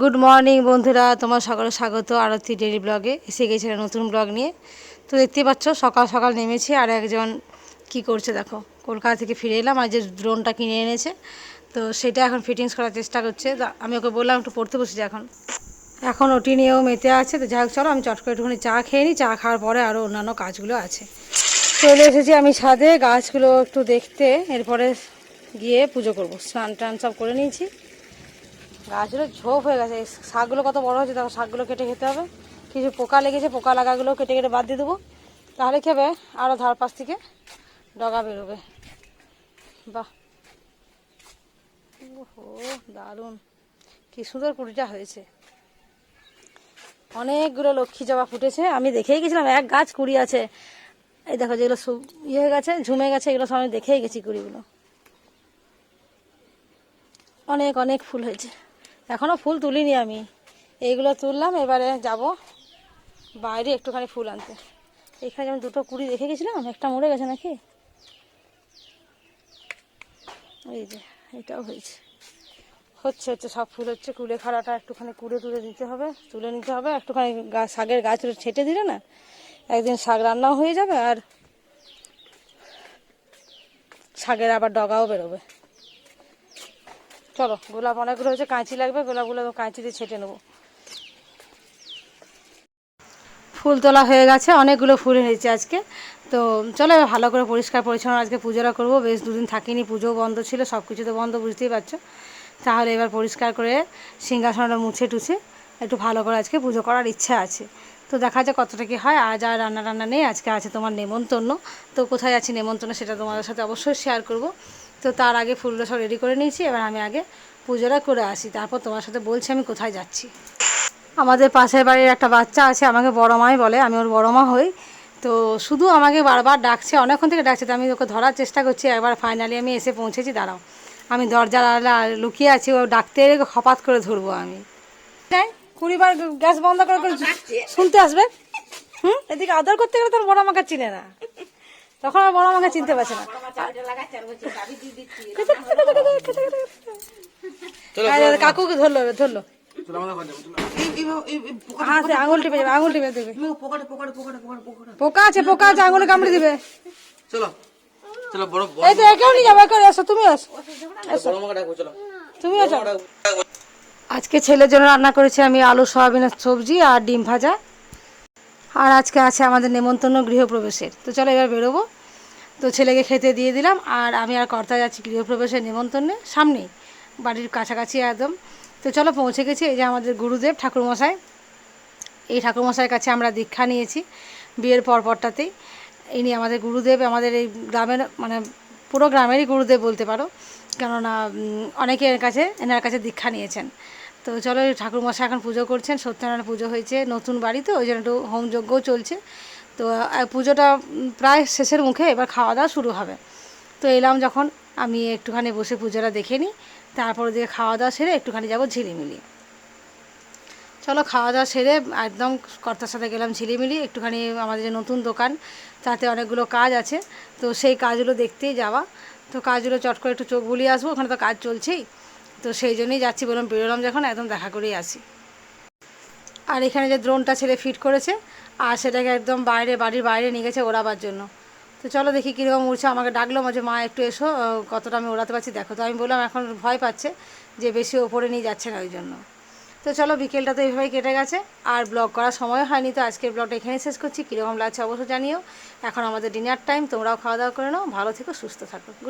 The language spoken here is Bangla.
গুড মর্নিং বন্ধুরা, তোমার সকলে স্বাগত আরতি ডেলি ব্লগে এসে গেছে নতুন ব্লগ নিয়ে। তো দেখতেই পাচ্ছ, সকাল সকাল নেমেছি আর একজন কি করছে দেখো। কলকাতা থেকে ফিরে এলাম, আর যে ড্রোনটা কিনে এনেছে, তো সেটা এখন ফিটিংস করার চেষ্টা করছে। আমি ওকে বললাম, একটু পড়তে বসেছি এখন। এখন ওটি নিয়েও মেতে আছে, তো যাই হোক, চলো আমি চট করে একটুখানি চা খেয়ে নিই চা খাওয়ার পরে আরও অন্যান্য কাজগুলো আছে। চলে এসেছি আমি ছাদে, গাছগুলো একটু দেখতে। এরপরে গিয়ে পুজো করব। স্নান টান সব করে নিয়েছি। গাছগুলো ঝোপ হয়ে গেছে। এই শাকগুলো কত বড় হয়েছে, দেখো শাকগুলো কেটে খেতে হবে। কিছু পোকা লেগেছে, পোকা লাগাগুলো কেটে কেটে বাদ দিয়ে দেবো। তাহলে খেবে আরও ধার পাশ থেকে ডগা বেরোবে। বাহ। ওহো, দারুণ। কি সুন্দর কুড়িটা হয়েছে। অনেকগুলো লক্ষ্মী জবা ফুটেছে। আমি দেখেই গেছিলাম, এক গাছ কুড়ি আছে। এই দেখো যেগুলো ইয়ে হয়ে গেছে, ঝুমে গেছে, এগুলো সব আমি দেখেই গেছি কুড়িগুলো। অনেক অনেক ফুল হয়েছে। এখনও ফুল তুলিনি আমি। এইগুলো তুললাম, এবারে যাব বাইরে একটুখানি ফুল আনতে। এখানে যেমন দুটো কুড়ি দেখে গেছিলাম, একটা মরে গেছে নাকি? এই যে, এটাও হয়েছে। হচ্ছে হচ্ছে, সব ফুল হচ্ছে, কুলে খাড়াটা একটুখানি কুড়ে তুলে দিতে হবে, তুলে নিতে হবে। একটুখানি গাছ শাকের গাছ ছেটে দিলে না, একদিন শাক রান্নাও হয়ে যাবে আর শাকের আবার ডগাও বেরোবে। চলো, গোলাপ অনেকগুলো হয়েছে কাঁচি লাগবে, গোলাপগুলো কাঁচি দিয়ে ছেটে নেব। ফুল তোলা হয়ে গেছে, অনেকগুলো ফুল এনেছি আজকে। তো চলো, এবার ভালো করে পরিষ্কার পরিচ্ছন্ন আজকে পুজোটা করব। বেশ দুদিন থাকিনি, পুজোও বন্ধ ছিল সব কিছু তো বন্ধ, বুঝতেই পারছ। তাহলে এবার পরিষ্কার করে সিংহাসনটা মুছে টুছে একটু ভালো করে আজকে পুজো করার ইচ্ছা আছে। তো দেখা যাক কতটা কি হয়, আজ আর রান্না রান্না নেই, আজকে আছে তোমার নেমন্তন্ন। তো কোথায় আছি নেমন্তন্ন সেটা তোমাদের সাথে অবশ্যই শেয়ার করব। তো তার আগে ফুলগুলো সব রেডি করে নিয়েছি এবার আমি আগে পুজোটা করে আসি। তারপর তোমার সাথে বলছি আমি কোথায় যাচ্ছি। আমাদের পাশের বাড়ির একটা বাচ্চা আছে আমাকে বড় মাই বলে আমি ওর বড় মা হই। তো শুধু আমাকে বারবার ডাকছে অনেকক্ষণ থেকে ডাকছে তো আমি ওকে ধরার চেষ্টা করছি একবার ফাইনালি আমি এসে পৌঁছেছি দাঁড়াও। আমি দরজা লুকিয়ে আছি ও ডাকতে এলে হপাত করে ধরবো আমি। তাই কুড়িবার গ্যাস বন্ধ করে করে শুনতে আসবে? হুম? এদিকে আদর করতে গেলে তোর বড় আমাকে চিনে না। তখন আর বড় আমাকে চিনতে পারছে না। কাকুকে ধরলো এবার, ধরলো সে আঙুল টিপে যাবে আঙুল টিপে দেবে। পোকা আছে পোকা আছে আঙুলে কামড়ে দিবে। চলো চলো বড় এই তো একেও নিয়ে যাব একেও এসো তুমি এসো তুমি এসো আজকে ছেলের জন্য রান্না করেছি আমি আলু সয়াবিনের সবজি আর ডিম ভাজা। আর আজকে আছে আমাদের নেমন্তন্ন গৃহপ্রবেশের। তো চলো এবার বেরোবো। তো ছেলেকে খেতে দিয়ে দিলাম আর আমি আর কর্তা যাচ্ছি গৃহপ্রবেশের নেমন্তন্নে, সামনেই, বাড়ির কাছাকাছি একদম। তো চলো পৌঁছে গেছি এই যে আমাদের গুরুদেব, ঠাকুরমশাই। এই ঠাকুরমশাইয়ের কাছে আমরা দীক্ষা নিয়েছি বিয়ের পরপরটাতেই। ইনি আমাদের গুরুদেব, আমাদের এই গ্রামের মানে পুরো গ্রামেরই গুরুদেব বলতে পারো। কেননা অনেকে এর কাছে, এনার কাছে দীক্ষা নিয়েছেন। তো চলো, ঠাকুরমশাই এখন পুজো করছেন সত্যনারায়ণ পুজো হয়েছে, নতুন বাড়ি তো, ওই জন্য একটু হোমযজ্ঞও চলছে। তো পুজোটা প্রায় শেষের মুখে এবার খাওয়া দাওয়া শুরু হবে। তো এলাম যখন, আমি একটুখানি বসে পুজোটা দেখে নিই, তারপর ওদিকে খাওয়া দাওয়া সেরে একটুখানি যাব ঝিলিমিলি। চলো, খাওয়া দাওয়া সেরে একদম কর্তার সাথে গেলাম ঝিলিমিলি, একটুখানি আমাদের যে নতুন দোকান, তাতে অনেকগুলো কাজ আছে। তো সেই কাজগুলো দেখতেই যাওয়া। তো কাজগুলো চট করে একটু চোখ বুলিয়ে আসব, ওখানে তো কাজ চলছেই। তো সেই জন্যই যাচ্ছি বললাম বেরোলাম যখন, একদম দেখা করেই আসি। আর এখানে যে ড্রোনটা ছেলে ফিট করেছে, আর সেটাকে একদম বাইরে, বাড়ির বাইরে নিয়ে গেছে ওড়াবার জন্য। তো চলো দেখি কীরকম উড়ছে, আমাকে ডাকলো যে মা, একটু এসো কতটা আমি ওড়াতে পারছি, দেখো। তো আমি বললাম, এখন ভয় পাচ্ছে যে বেশি ওপরে নিয়ে যাচ্ছে না ওই জন্য। তো চলো, বিকেলটা তো এইভাবেই কেটে গেছে, আর ব্লগ করার সময় হয়নি, তো আজকের ব্লগটা এখানেই শেষ করছি। কীরকম লাগছে অবশ্য জানিও। এখন আমাদের ডিনার টাইম তোমরাও খাওয়া দাওয়া করে নাও, ভালো থেকো, সুস্থ থাকো। গুড